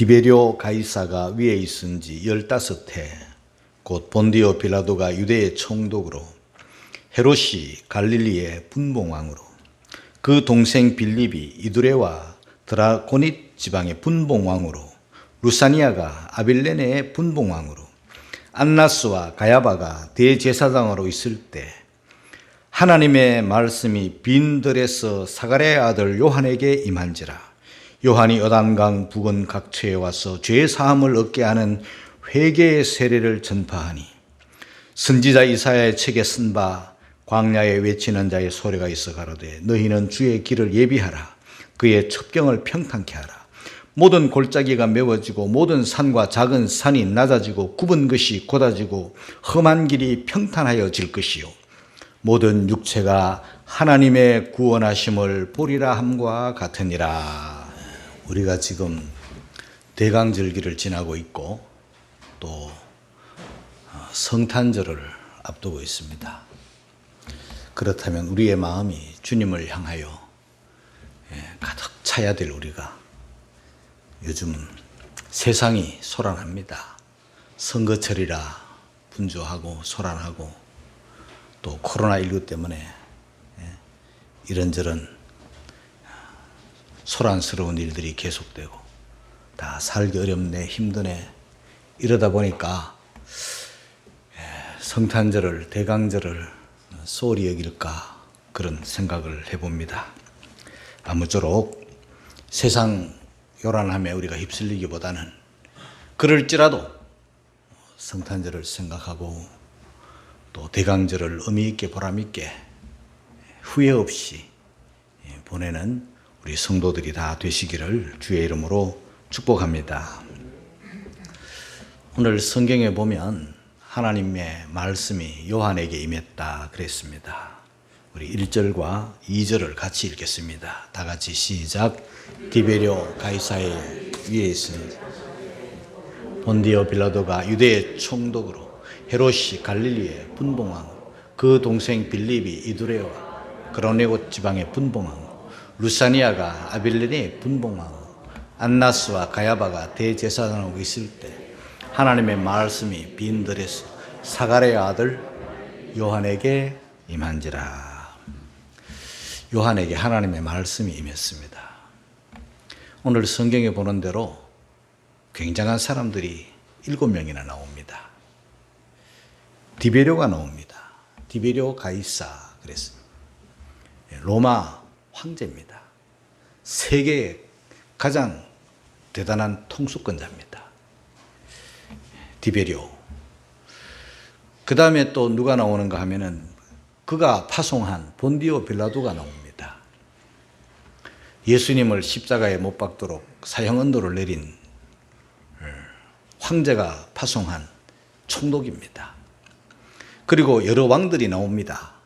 디베리오 가이사가 위에 있은 지 15해 곧 본디오 빌라도가 유대의 총독으로 헤롯이 갈릴리의 분봉왕으로 그 동생 빌립이 이두레와 드라고닛 지방의 분봉왕으로 루사니아가 아빌레네의 분봉왕으로 안나스와 가야바가 대제사장으로 있을 때 하나님의 말씀이 빈들에서 사가랴의 아들 요한에게 임한지라 요한이 요단강 부근 각처에 와서 죄 사함을 얻게 하는 회개의 세례를 전파하니 선지자 이사야의 책에 쓴 바 광야에 외치는 자의 소리가 있어 가로되 너희는 주의 길을 예비하라. 그의 첩경을 평탄케 하라. 모든 골짜기가 메워지고 모든 산과 작은 산이 낮아지고 굽은 것이 곧아지고 험한 길이 평탄하여질 것이요. 모든 육체가 하나님의 구원하심을 보리라 함과 같으니라. 우리가 지금 대강절기를 지나고 있고 또 어, 성탄절을 앞두고 있습니다. 그렇다면 우리의 마음이 주님을 향하여 예, 가득 차야 될 우리가 요즘 세상이 소란합니다. 선거철이라 분주하고 소란하고 또 코로나19 때문에 예, 이런저런 소란스러운 일들이 계속되고 다 살기 어렵네 힘드네 이러다 보니까 예, 성탄절을 대강절을 소홀히 여길까 그런 생각을 해봅니다. 아무쪼록 세상 요란함에 우리가 휩쓸리기보다는 그럴지라도 성탄절을 생각하고 또 대강절을 의미 있게 보람 있게 후회 없이 보내는 우리 성도들이 다 되시기를 주의 이름으로 축복합니다. 오늘 성경에 보면 하나님의 말씀이 요한에게 임했다 그랬습니다. 우리 1절과 2절을 같이 읽겠습니다. 다 같이 시작. 디베리오 가이사의 위에 있으니 본디오 빌라도가 유대의 총독으로 헤롯이 갈릴리의 분봉왕 그 동생 빌립이 이두레와 그로네고 지방의 분봉왕 루사니아가 아빌레네의 분봉왕 안나스와 가야바가 대제사장하고 있을 때 하나님의 말씀이 빈들에서 사가랴의 아들 요한에게 임한지라 요한에게 하나님의 말씀이 임했습니다. 오늘 성경에 보는 대로 굉장한 사람들이 일곱 명이나 나옵니다. 디베료가 나옵니다. 디베료 가이사 그랬습니다. 로마 황제입니다. 세계의 가장 대단한 통수권자입니다. 디베리오. 그 다음에 또 누가 나오는가 하면은 그가 파송한 본디오 빌라도가 나옵니다. 예수님을 십자가에 못 박도록 사형 언도를 내린 황제가 파송한 총독입니다. 그리고 여러 왕들이 나옵니다.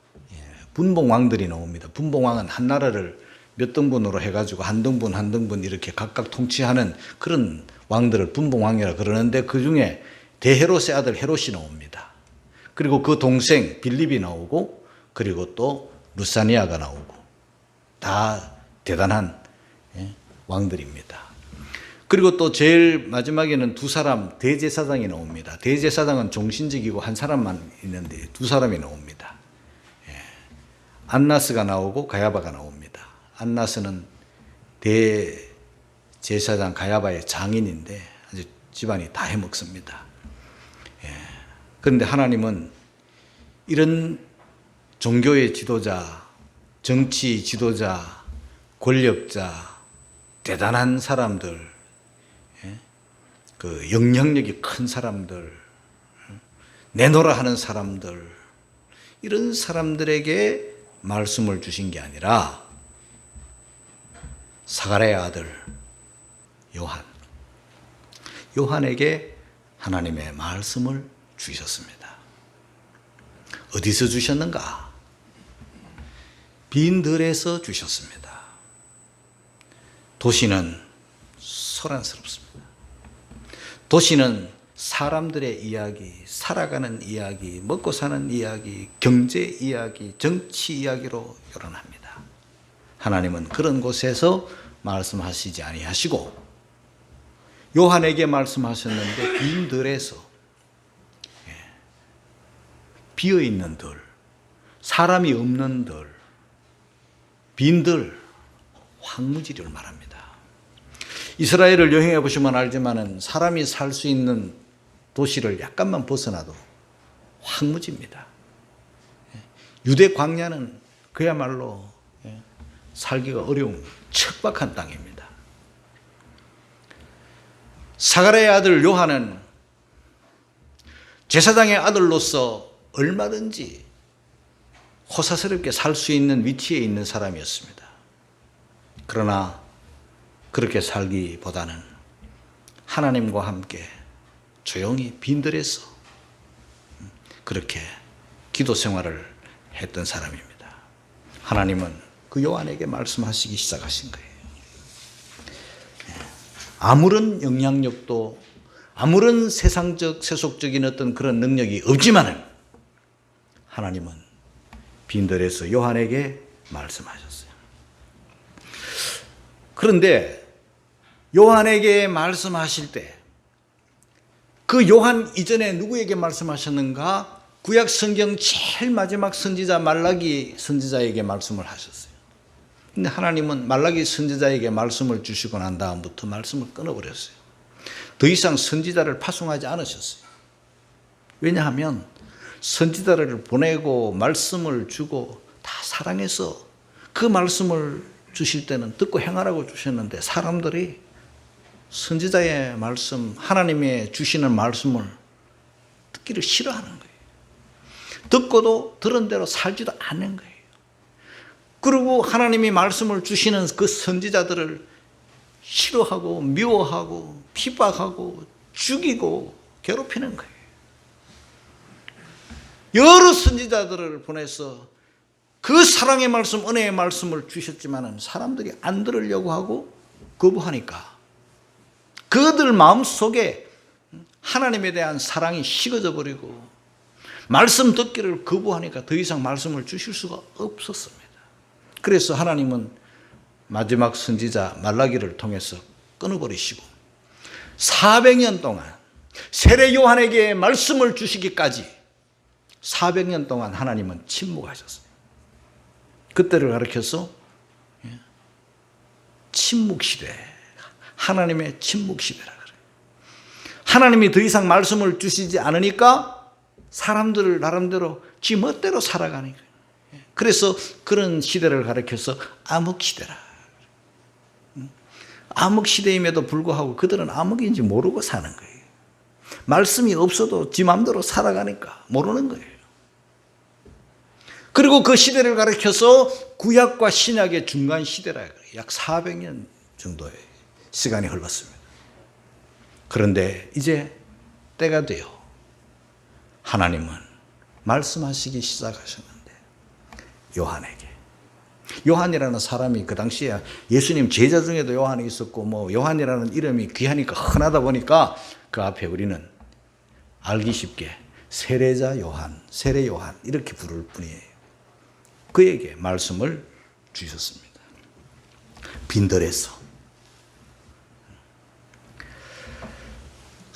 예, 분봉 왕들이 나옵니다. 분봉 왕은 한 나라를 몇 등분으로 해가지고 한 등분 한 등분 이렇게 각각 통치하는 그런 왕들을 분봉 왕이라 그러는데 그 중에 대헤롯의 아들 헤롯이 나옵니다. 그리고 그 동생 빌립이 나오고 그리고 또 루사니아가 나오고 다 대단한 예, 왕들입니다. 그리고 또 제일 마지막에는 두 사람 대제사장이 나옵니다. 대제사장은 종신직이고 한 사람만 있는데 두 사람이 나옵니다. 예. 안나스가 나오고 가야바가 나옵니다. 안나스는 대제사장 가야바의 장인인데 아주 집안이 다 해먹습니다. 예. 그런데 하나님은 이런 종교의 지도자, 정치 지도자, 권력자, 대단한 사람들, 그 영향력이 큰 사람들, 내노라 하는 사람들, 이런 사람들에게 말씀을 주신 게 아니라 사가랴의 아들 요한, 요한에게 하나님의 말씀을 주셨습니다. 어디서 주셨는가? 빈들에서 주셨습니다. 도시는 소란스럽습니다. 도시는 사람들의 이야기, 살아가는 이야기, 먹고 사는 이야기, 경제 이야기, 정치 이야기로 요란합니다. 하나님은 그런 곳에서 말씀하시지 아니하시고 요한에게 말씀하셨는데 빈 들에서 예, 비어 있는 들, 사람이 없는 들, 빈들, 황무지를 말합니다. 이스라엘을 여행해 보시면 알지만은 사람이 살 수 있는 도시를 약간만 벗어나도 황무지입니다. 예, 유대 광야는 그야말로 예, 살기가 어려운 척박한 땅입니다. 사가랴의 아들 요한은 제사장의 아들로서 얼마든지 호사스럽게 살 수 있는 위치에 있는 사람이었습니다. 그러나 그렇게 살기보다는 하나님과 함께 조용히 빈들에서 그렇게 기도 생활을 했던 사람입니다. 하나님은 그 요한에게 말씀하시기 시작하신 거예요. 아무런 영향력도 아무런 세상적 세속적인 어떤 그런 능력이 없지만은 하나님은 빈들에서 요한에게 말씀하셨어요. 그런데 요한에게 말씀하실 때 그 요한 이전에 누구에게 말씀하셨는가? 구약 성경 제일 마지막 선지자 말라기 선지자에게 말씀을 하셨어요. 근데 하나님은 말라기 선지자에게 말씀을 주시고 난 다음부터 말씀을 끊어버렸어요. 더 이상 선지자를 파송하지 않으셨어요. 왜냐하면 선지자를 보내고 말씀을 주고 다 사랑해서 그 말씀을 주실 때는 듣고 행하라고 주셨는데 사람들이 선지자의 말씀, 하나님의 주시는 말씀을 듣기를 싫어하는 거예요. 듣고도 들은 대로 살지도 않는 거예요. 그리고 하나님이 말씀을 주시는 그 선지자들을 싫어하고 미워하고 핍박하고 죽이고 괴롭히는 거예요. 여러 선지자들을 보내서 그 사랑의 말씀, 은혜의 말씀을 주셨지만은 사람들이 안 들으려고 하고 거부하니까 그들 마음 속에 하나님에 대한 사랑이 식어져 버리고 말씀 듣기를 거부하니까 더 이상 말씀을 주실 수가 없었습니다. 그래서 하나님은 마지막 선지자 말라기를 통해서 끊어버리시고 400년 동안 세례 요한에게 말씀을 주시기까지 400년 동안 하나님은 침묵하셨어요. 그때를 가리켜서 예, 침묵 시대, 하나님의 침묵 시대라 그래요. 하나님이 더 이상 말씀을 주시지 않으니까 사람들을 나름대로 지 멋대로 살아가니까. 그래서 그런 시대를 가리켜서 암흑 시대라. 암흑 시대임에도 불구하고 그들은 암흑인지 모르고 사는 거예요. 말씀이 없어도 지 마음대로 살아가니까 모르는 거예요. 그리고 그 시대를 가리켜서 구약과 신약의 중간 시대라 그래요. 약 400년 정도의 시간이 흘렀습니다. 그런데 이제 때가 되어 하나님은 말씀하시기 시작하셨는데 요한에게 요한이라는 사람이 그 당시에 예수님 제자 중에도 요한이 있었고 뭐 요한이라는 이름이 귀하니까 흔하다 보니까 그 앞에 우리는 알기 쉽게 세례자 요한, 세례 요한 이렇게 부를 뿐이에요. 그에게 말씀을 주셨습니다. 빈들에서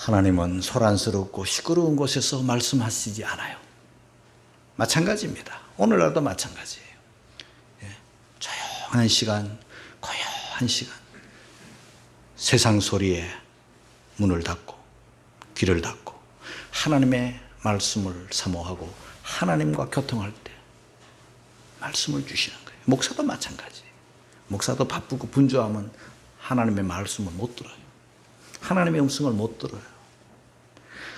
하나님은 소란스럽고 시끄러운 곳에서 말씀하시지 않아요. 마찬가지입니다. 오늘날도 마찬가지예요. 예, 조용한 시간, 고요한 시간, 세상 소리에 문을 닫고 귀를 닫고 하나님의 말씀을 사모하고 하나님과 교통할 때 말씀을 주시는 거예요. 목사도 마찬가지예요. 목사도 바쁘고 분주하면 하나님의 말씀을 못 들어요. 하나님의 음성을 못 들어요.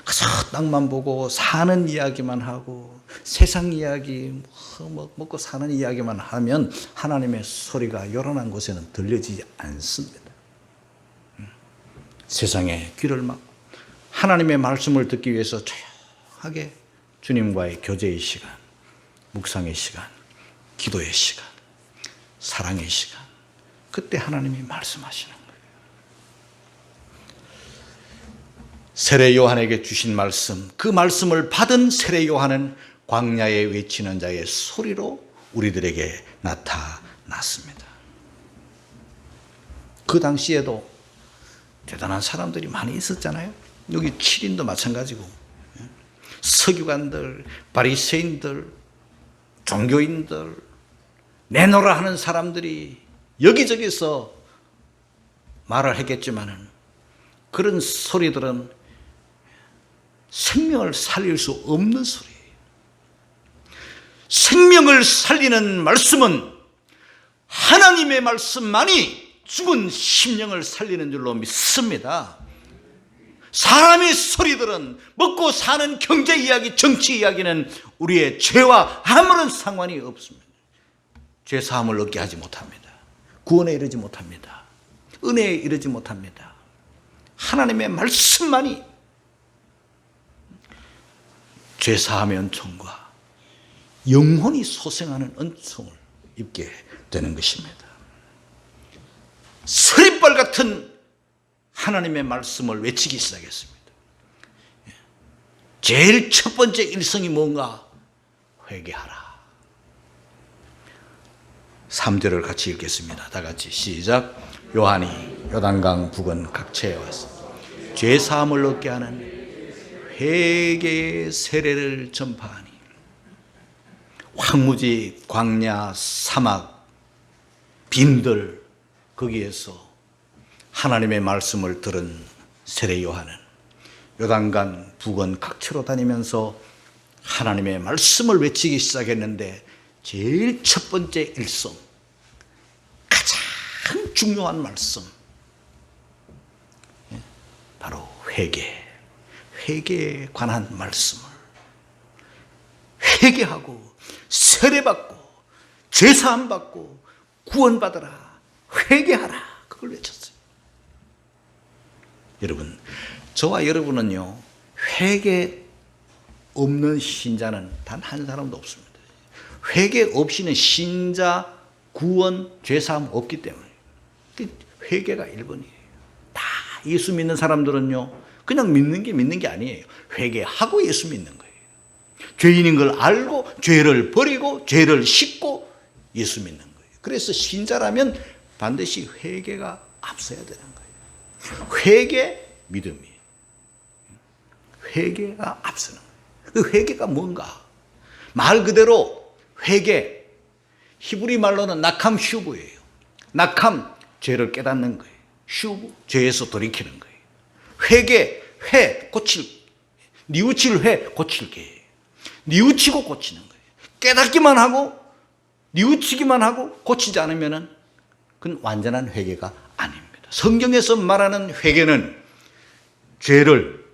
그저 땅만 보고 사는 이야기만 하고 세상 이야기 뭐 먹고 사는 이야기만 하면 하나님의 소리가 요란한 곳에는 들려지지 않습니다. 음. 세상에 귀를 막 하나님의 말씀을 듣기 위해서 조용하게 주님과의 교제의 시간, 묵상의 시간, 기도의 시간, 사랑의 시간. 그때 하나님이 말씀하시는 거예요. 세례 요한에게 주신 말씀, 그 말씀을 받은 세례 요한은 광야에 외치는 자의 소리로 우리들에게 나타났습니다. 그 당시에도 대단한 사람들이 많이 있었잖아요. 여기 7인도 마찬가지고 예. 서기관들, 바리새인들, 종교인들 내노라 하는 사람들이 여기저기서 말을 했겠지만은 그런 소리들은 생명을 살릴 수 없는 소리예요. 생명을 살리는 말씀은 하나님의 말씀만이 죽은 심령을 살리는 줄로 믿습니다. 사람의 소리들은 먹고 사는 경제 이야기, 정치 이야기는 우리의 죄와 아무런 상관이 없습니다. 죄 사함을 얻게 하지 못합니다. 구원에 이르지 못합니다. 은혜에 이르지 못합니다. 하나님의 말씀만이 죄 사함의 은총과 영혼이 소생하는 은총을 입게 되는 것입니다. 서리발 같은 하나님의 말씀을 외치기 시작했습니다. 예. 제일 첫 번째 일성이 뭔가 회개하라. 3절을 같이 읽겠습니다. 다 같이 시작. 요한이 요단강 북은 각처에 와서 죄 사함을 얻게 하는 회개의 세례를 전파하니 황무지 광야 사막 빈들 거기에서 하나님의 말씀을 들은 세례 요한은 요단강 북은 각처로 다니면서 하나님의 말씀을 외치기 시작했는데 제일 첫 번째 일성 가장 중요한 말씀 예, 바로 회개 회개에 관한 말씀을 회개하고 세례받고 제사함 받고 구원받아라 회개하라 그걸 외쳤어요. 여러분 저와 여러분은요 회개 없는 신자는 단 한 사람도 없습니다. 회개 없이는 신자 구원 죄사함 없기 때문에. 회개가 1번이에요. 다 예수 믿는 사람들은요 그냥 믿는 게 믿는 게 아니에요. 회개하고 예수 믿는 거예요. 죄인인 걸 알고 죄를 버리고 죄를 씻고 예수 믿는 거예요. 그래서 신자라면 반드시 회개가 앞서야 되는 거예요. 회개 믿음이에요 회개가 앞서는 거예요. 그 회개가 뭔가? 말 그대로 회개. 히브리 말로는 낙함 슈브예요. 낙함 죄를 깨닫는 거예요. 슈브 죄에서 돌이키는 거예요. 회개 회 고칠 뉘우칠 회 고칠 게 뉘우치고 고치는 거예요. 깨닫기만 하고 뉘우치기만 하고 고치지 않으면은 그건 완전한 회개가 아닙니다. 성경에서 말하는 회개는 죄를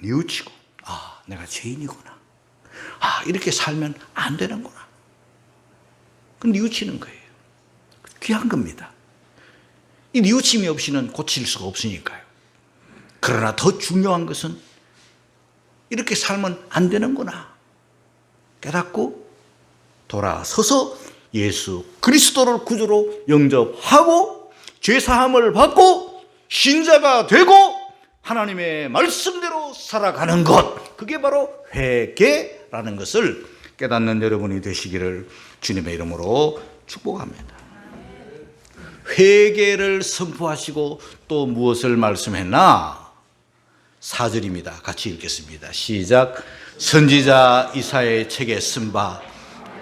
뉘우치고 아 내가 죄인이구나. 아 이렇게 살면 안 되는구나. 그 뉘우치는 거예요. 귀한 겁니다. 이 뉘우침이 없이는 고칠 수가 없으니까요. 그러나 더 중요한 것은 이렇게 살면 안 되는구나. 깨닫고 돌아서서 예수 그리스도를 구주로 영접하고 죄사함을 받고 신자가 되고 하나님의 말씀대로 살아가는 것. 그게 바로 회개라는 것을 깨닫는 여러분이 되시기를 주님의 이름으로 축복합니다. 회개를 선포하시고 또 무엇을 말씀했나? 4절입니다. 같이 읽겠습니다. 시작. 선지자 이사의 책에 쓴 바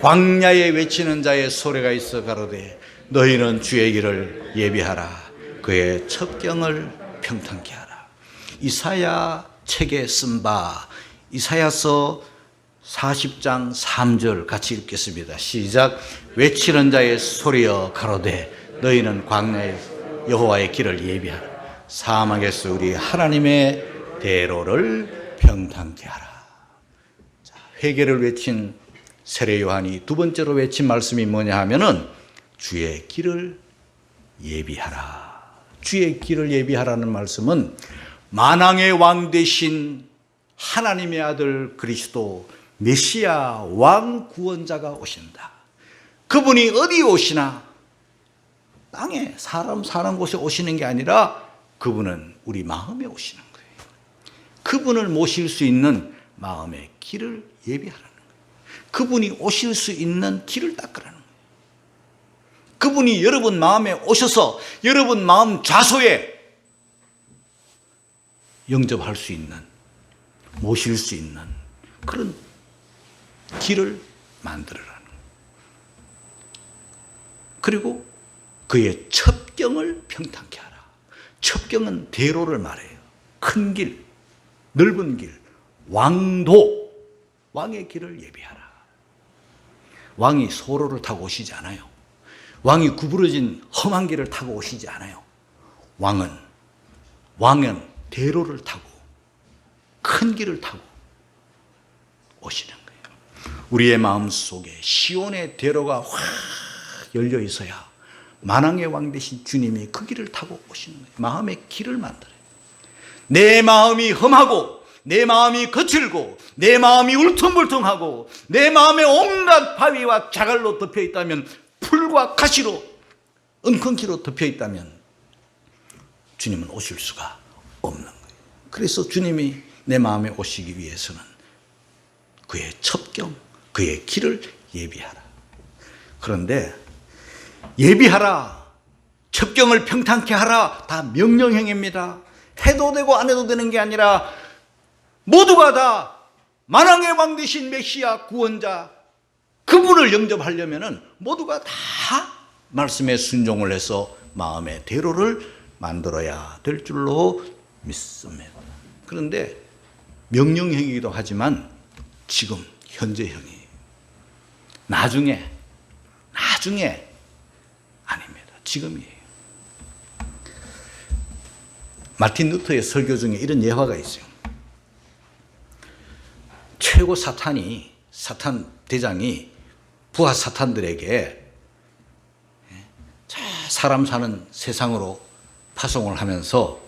광야에 외치는 자의 소리가 있어 가로되 너희는 주의 길을 예비하라 그의 첩경을 평탄케 하라. 이사야 책에 쓴 바 이사야서 40장 3절 같이 읽겠습니다. 시작. 외치는 자의 소리여 가로되 너희는 광야에 여호와의 길을 예비하라. 사막에서 우리 하나님의 대로를 평탄케 하라. 자, 회개를 외친 세례 요한이 두 번째로 외친 말씀이 뭐냐 하면은 주의 길을 예비하라. 주의 길을 예비하라는 말씀은 만왕의 왕 되신 하나님의 아들 그리스도 메시아 왕 구원자가 오신다. 그분이 어디 오시나? 땅에 사람 사는 곳에 오시는 게 아니라 그분은 우리 마음에 오시는. 그분을 모실 수 있는 마음의 길을 예비하라는 거예요. 그분이 오실 수 있는 길을 닦으라는 거예요. 그분이 여러분 마음에 오셔서 여러분 마음 좌소에 영접할 수 있는, 모실 수 있는 그런 길을 만들어라는. 그리고 그의 첩경을 평탄케 하라. 첩경은 대로를 말해요. 큰 길, 넓은 길, 왕도, 왕의 길을 예비하라. 왕이 소로를 타고 오시지 않아요. 왕이 구부러진 험한 길을 타고 오시지 않아요. 왕은, 왕은 대로를 타고, 큰 길을 타고 오시는 거예요. 우리의 마음 속에 시온의 대로가 확 열려 있어야 만왕의 왕 되신 주님이 그 길을 타고 오시는 거예요. 마음의 길을 만들어요. 내 마음이 험하고 내 마음이 거칠고 내 마음이 울퉁불퉁하고 내 마음에 온갖 바위와 자갈로 덮여 있다면 풀과 가시로 엉겅퀴로 덮여 있다면 주님은 오실 수가 없는 거예요. 그래서 주님이 내 마음에 오시기 위해서는 그의 첩경, 그의 길을 예비하라. 그런데 예비하라, 첩경을 평탄케 하라 다 명령형입니다. 해도 되고 안 해도 되는 게 아니라 모두가 다 만왕의 왕 되신 메시아 구원자 그분을 영접하려면은 모두가 다 말씀에 순종을 해서 마음의 대로를 만들어야 될 줄로 믿습니다. 그런데 명령형이기도 하지만 지금 현재형이 나중에 나중에 아닙니다. 지금이 마틴 루터의 설교 중에 이런 예화가 있어요. 최고 사탄이 사탄 대장이 부하 사탄들에게 자, 사람 사는 세상으로 파송을 하면서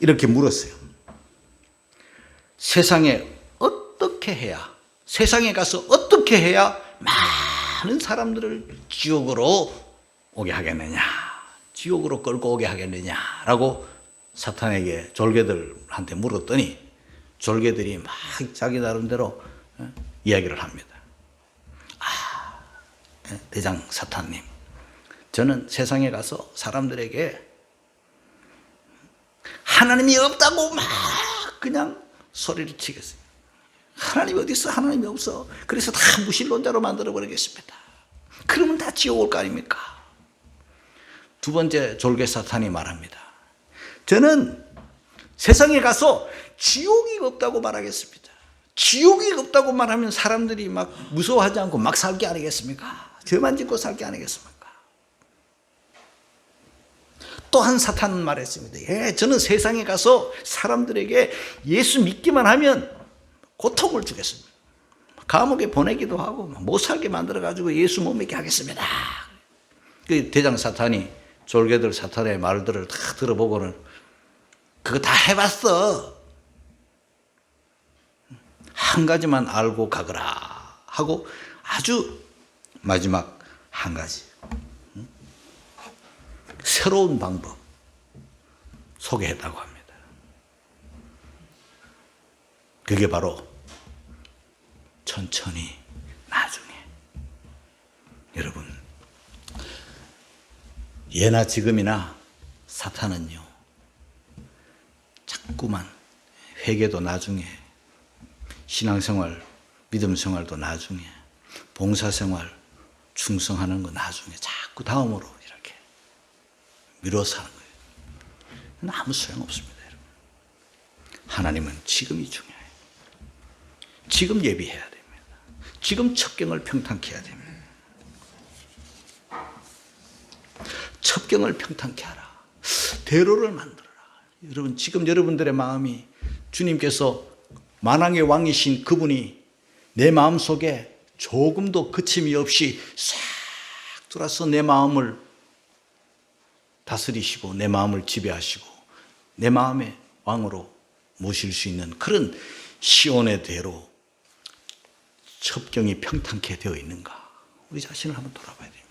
이렇게 물었어요. 세상에 어떻게 해야 세상에 가서 어떻게 해야 많은 사람들을 지옥으로 오게 하겠느냐? 지옥으로 끌고 오게 하겠느냐라고 사탄에게 졸개들한테 물었더니 졸개들이 막 자기 나름대로 어, 이야기를 합니다. 아, 예, 대장 사탄님, 저는 세상에 가서 사람들에게 하나님이 없다고 막 그냥 소리를 치겠어요. 하나님이 어디 있어? 하나님이 없어. 그래서 다 무신론자로 만들어 버리겠습니다. 그러면 다 지옥 올 거 아닙니까? 두 번째 졸개 사탄이 말합니다. 저는 세상에 가서 지옥이 없다고 말하겠습니다. 지옥이 없다고 말하면 사람들이 막 무서워하지 않고 막 살게 아니겠습니까? 죄만 짓고 살게 아니겠습니까? 또한 사탄은 말했습니다. 예, 저는 세상에 가서 사람들에게 예수 믿기만 하면 고통을 주겠습니다. 감옥에 보내기도 하고 못 살게 만들어 가지고 예수 못 믿게 하겠습니다. 그 대장 사탄이 졸개들 사탄의 말들을 다 들어보고는 그거 다 해봤어. 한 가지만 알고 가거라 하고 아주 마지막 한 가지 새로운 방법 소개했다고 합니다. 그게 바로 천천히 나중에 여러분 예나 지금이나 사탄은요 자꾸만 회개도 나중에 신앙생활 믿음 생활도 나중에 봉사생활 충성하는 거 나중에 자꾸 다음으로 이렇게 미뤄서 하는 거예요. 아무 소용없습니다. 여러분. 하나님은 지금이 중요해요. 지금 예비해야 됩니다. 지금 첩경을 평탄케 해야 됩니다. 첩경을 평탄케 하라. 대로를 만들어라. 여러분 지금 여러분들의 마음이 주님께서 만왕의 왕이신 그분이 내 마음 속에 조금도 그침이 없이 싹 들어서 내 마음을 다스리시고 내 마음을 지배하시고 내 마음의 왕으로 모실 수 있는 그런 시온의 대로 첩경이 평탄케 되어 있는가? 우리 자신을 한번 돌아봐야 됩니다.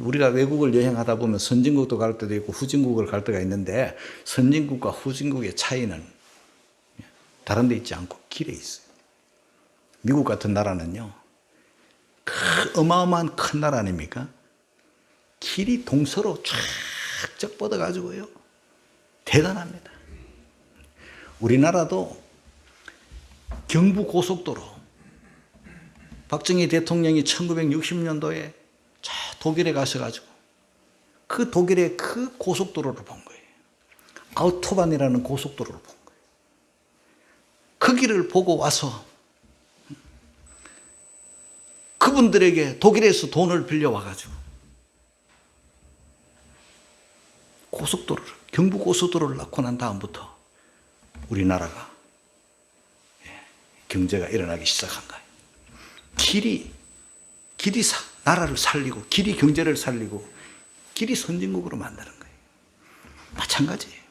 우리가 외국을 여행하다 보면 선진국도 갈 때도 있고 후진국을 갈 때가 있는데 선진국과 후진국의 차이는 다른 데 있지 않고 길에 있어요. 미국 같은 나라는요. 그 어마어마한 큰 나라 아닙니까? 길이 동서로 쫙쫙 뻗어가지고요. 대단합니다. 우리나라도 경부 고속도로 박정희 대통령이 1960년도에 저 독일에 가셔가지고 그 독일의 그 고속도로를 본 거예요. 아우토반이라는 고속도로를 본 거예요. 그 길을 보고 와서 그분들에게 독일에서 돈을 빌려와가지고 고속도로를, 경부 고속도로를 낳고 난 다음부터 우리나라가 예, 경제가 일어나기 시작한 거예요. 길이, 길이 사, 나라를 살리고, 길이 경제를 살리고, 길이 선진국으로 만드는 거예요. 마찬가지예요.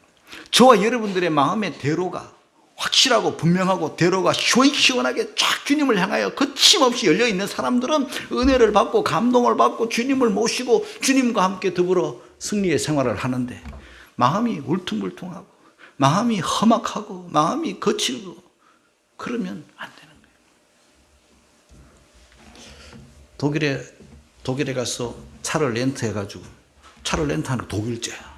저와 여러분들의 마음의 대로가 확실하고 분명하고 대로가 시원시원하게 쫙 주님을 향하여 거침없이 열려 있는 사람들은 은혜를 받고 감동을 받고 주님을 모시고 주님과 함께 더불어 승리의 생활을 하는데 마음이 울퉁불퉁하고 마음이 험악하고 마음이 거칠고 그러면 안 되는 거예요. 독일에 독일에 가서 차를 렌트해 가지고 차를 렌트하는 거 독일제야.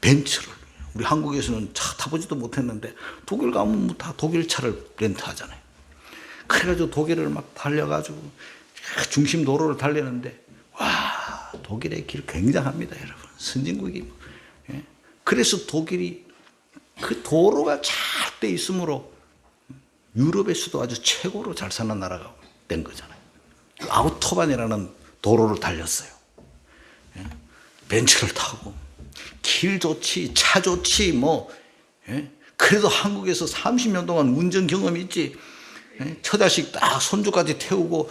벤츠를 우리 한국에서는 차 타보지도 못했는데 독일 가면 뭐 다 독일 차를 렌트하잖아요. 그래가지고 독일을 막 달려가지고 중심 도로를 달리는데 와 독일의 길 굉장합니다, 여러분. 선진국이 뭐, 예. 그래서 독일이 그 도로가 잘 돼 있으므로 유럽에서도 아주 최고로 잘 사는 나라가 된 거잖아요. 그 아우토반이라는 도로를 달렸어요. 예. 벤츠를 타고 길 좋지, 차 좋지, 뭐, 예? 그래도 한국에서 30년 동안 운전 경험이 있지. 예? 처자식 딱 손주까지 태우고,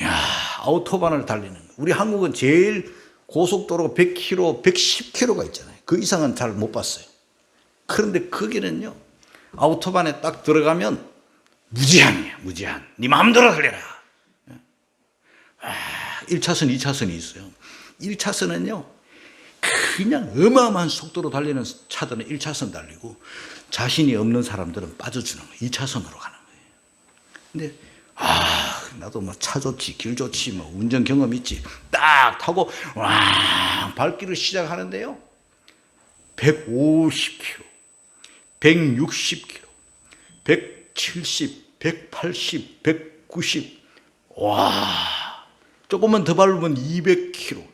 야 아우토반을 달리는. 거. 우리 한국은 제일 고속도로가 100km, 110km가 있잖아요. 그 이상은 잘 못 봤어요. 그런데 거기는요, 아우토반에 딱 들어가면 무제한이에요, 무제한. 네 마음대로 달려라. 예? 아, 1차선, 2차선이 있어요. 1차선은요, 그냥 어마어마한 속도로 달리는 차들은 1차선 달리고 자신이 없는 사람들은 빠져주는 거예요. 2차선으로 가는 거예요. 근데 아 나도 뭐 차 좋지 길 좋지 뭐 운전 경험 있지 딱 타고 와 발길을 시작하는데요. 150km, 160km, 170, 180, 190. 와 조금만 더 밟으면 200km.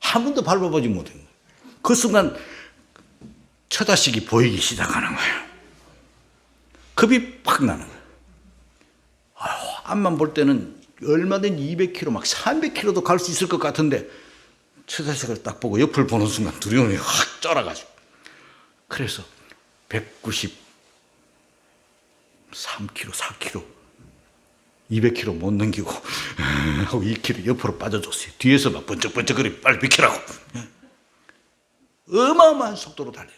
한 번도 밟아보지 못한 거예요. 그 순간 처자식이 보이기 시작하는 거예요. 겁이 팍 나는 거예요. 아유, 앞만 볼 때는 얼마든지 200km, 막 300km도 갈 수 있을 것 같은데 처자식을 딱 보고 옆을 보는 순간 두려움이 확 쩔어가지고 그래서 193km, 4km 200km 못 넘기고 하고 2km 옆으로 빠져줬어요. 뒤에서 막 번쩍번쩍거리 빨리 비키라고. 예. 어마어마한 속도로 달리는.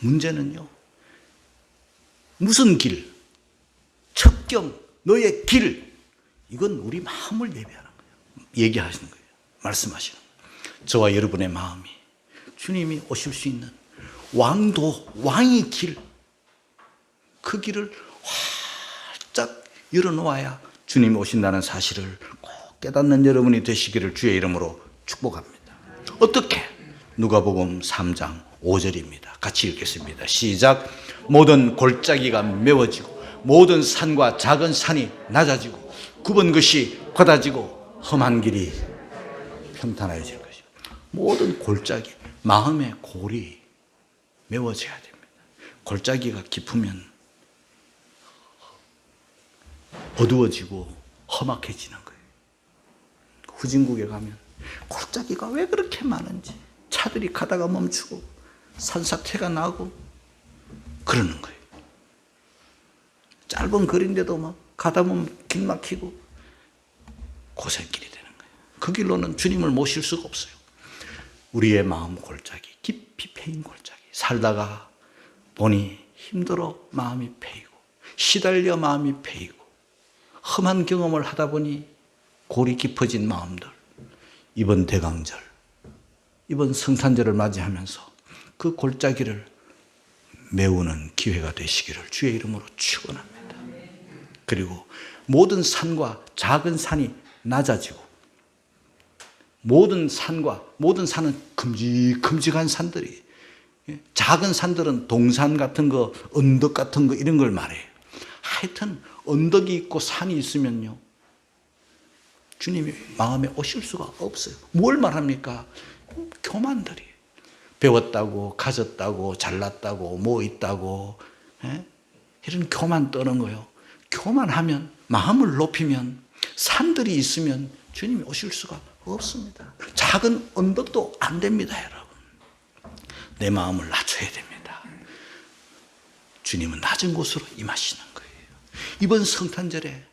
문제는요. 무슨 길? 첩경, 너의 길. 이건 우리 마음을 예배하는 거예요. 얘기하시는 거예요. 말씀하시는 거예요. 저와 여러분의 마음이 주님이 오실 수 있는 왕도, 왕의 길. 그 길을 활짝 열어놓아야 주님이 오신다는 사실을 꼭 깨닫는 여러분이 되시기를 주의 이름으로 축복합니다. 어떻게? 누가복음 3장 5절입니다. 같이 읽겠습니다. 시작. 모든 골짜기가 메워지고 모든 산과 작은 산이 낮아지고 굽은 것이 걷어지고 험한 길이 평탄해질 것이요. 모든 골짜기, 마음의 골이 메워져야 됩니다. 골짜기가 깊으면 어두워지고 험악해지는 거예요. 후진국에 가면 골짜기가 왜 그렇게 많은지 차들이 가다가 멈추고 산사태가 나고 그러는 거예요. 짧은 거리인데도 막 가다 보면 길 막히고 고생길이 되는 거예요. 그 길로는 주님을 모실 수가 없어요. 우리의 마음 골짜기, 깊이 패인 골짜기. 살다가 보니 힘들어 마음이 패이고, 시달려 마음이 패이고, 험한 경험을 하다 보니 골이 깊어진 마음들. 이번 대강절, 이번 성탄절을 맞이하면서 그 골짜기를 메우는 기회가 되시기를 주의 이름으로 축원합니다. 그리고 모든 산과 작은 산이 낮아지고 모든 산과 모든 산은 큼직큼직한 산들이 예, 작은 산들은 동산 같은 거, 언덕 같은 거 이런 걸 말해요. 하여튼 언덕이 있고 산이 있으면요. 주님이 마음에 오실 수가 없어요. 뭘 말합니까? 교만들이 배웠다고 가졌다고 잘났다고 뭐 있다고 예? 이런 교만 떠는 거요. 교만하면 마음을 높이면 산들이 있으면 주님이 오실 수가 없습니다. 작은 언덕도 안 됩니다, 여러분. 내 마음을 낮춰야 됩니다. 주님은 낮은 곳으로 임하시는 거예요. 이번 성탄절에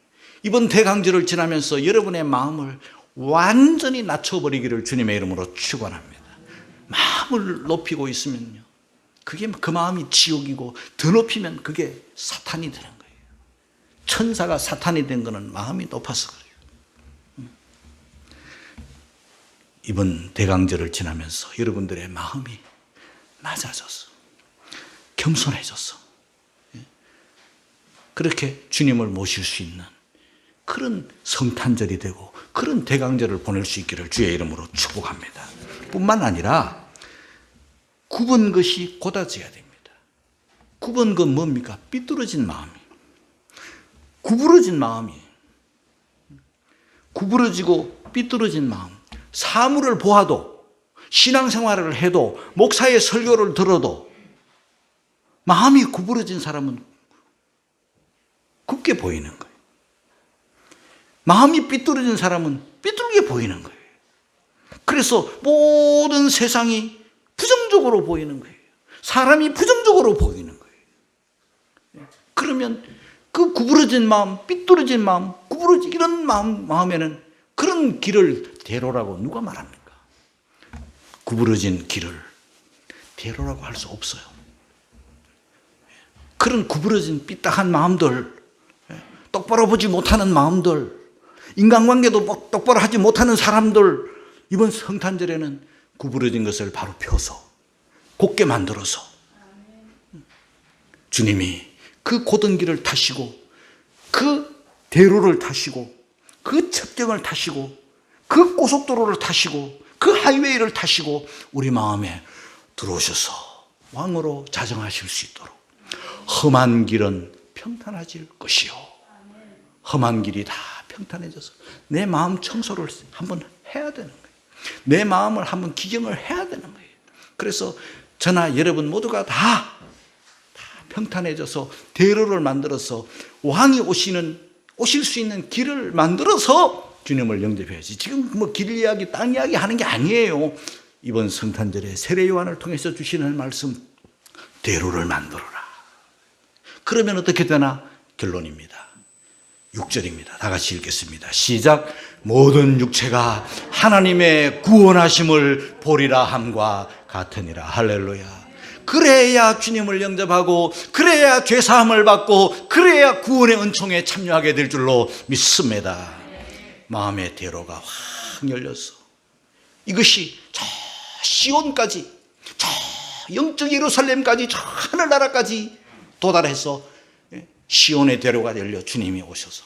이번 대강절을 지나면서 여러분의 마음을 완전히 낮춰버리기를 주님의 이름으로 축원합니다. 마음을 높이고 있으면요. 그게 그 마음이 지옥이고 더 높이면 그게 사탄이 되는 거예요. 천사가 사탄이 된 거는 마음이 높아서 그래요. 음. 이번 대강절을 지나면서 여러분들의 마음이 낮아졌어. 겸손해졌어. 예. 그렇게 주님을 모실 수 있는 그런 성탄절이 되고 그런 대강절을 보낼 수 있기를 주의 이름으로 축복합니다. 뿐만 아니라 굽은 것이 곧아져야 됩니다. 굽은 건 뭡니까? 삐뚤어진 마음이. 구부러진 마음이. 구부러지고 삐뚤어진 마음. 사물을 보아도 신앙생활을 해도 목사의 설교를 들어도 마음이 구부러진 사람은 굽게 보이는 거예요. 마음이 삐뚤어진 사람은 삐뚤게 보이는 거예요. 그래서 모든 세상이 부정적으로 보이는 거예요. 사람이 부정적으로 보이는 거예요. 그러면 그 구부러진 마음, 삐뚤어진 마음, 구부러진 이런 마음, 마음에는 그런 길을 대로라고 누가 말합니까? 구부러진 길을 대로라고 할 수 없어요. 그런 구부러진 삐딱한 마음들, 똑바로 보지 못하는 마음들, 인간관계도 뭐 똑바로 하지 못하는 사람들, 이번 성탄절에는 구부러진 것을 바로 펴서 곧게 만들어서 주님이 그 고든 길을 타시고 그 대로를 타시고 그 첩경을 타시고 그 고속도로를 타시고 그 하이웨이를 타시고 우리 마음에 들어오셔서 왕으로 자정하실 수 있도록 험한 길은 평탄해질 것이요 험한 길이 다 평탄해져서 내 마음 청소를 한번 해야 되는 거예요. 내 마음을 한번 기경을 해야 되는 거예요. 그래서 저나 여러분 모두가 다, 다 평탄해져서 대로를 만들어서 왕이 오시는 오실 수 있는 길을 만들어서 주님을 영접해야지. 지금 뭐 길 이야기, 땅 이야기 하는 게 아니에요. 이번 성탄절에 세례 요한을 통해서 주시는 말씀 대로를 만들어라. 그러면 어떻게 되나? 결론입니다. 6절입니다. 다 같이 읽겠습니다. 시작. 모든 육체가 하나님의 구원하심을 보리라 함과 같으니라. 할렐루야. 그래야 주님을 영접하고 그래야 죄 사함을 받고 그래야 구원의 은총에 참여하게 될 줄로 믿습니다. 마음의 대로가 확 열려서 이것이 저 시온까지 저 영적 예루살렘까지 저 하늘나라까지 도달해서 시온의 대로가 열려 주님이 오셔서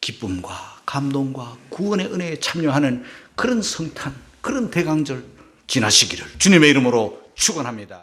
기쁨과 감동과 구원의 은혜에 참여하는 그런 성탄, 그런 대강절 지나시기를 주님의 이름으로 축원합니다.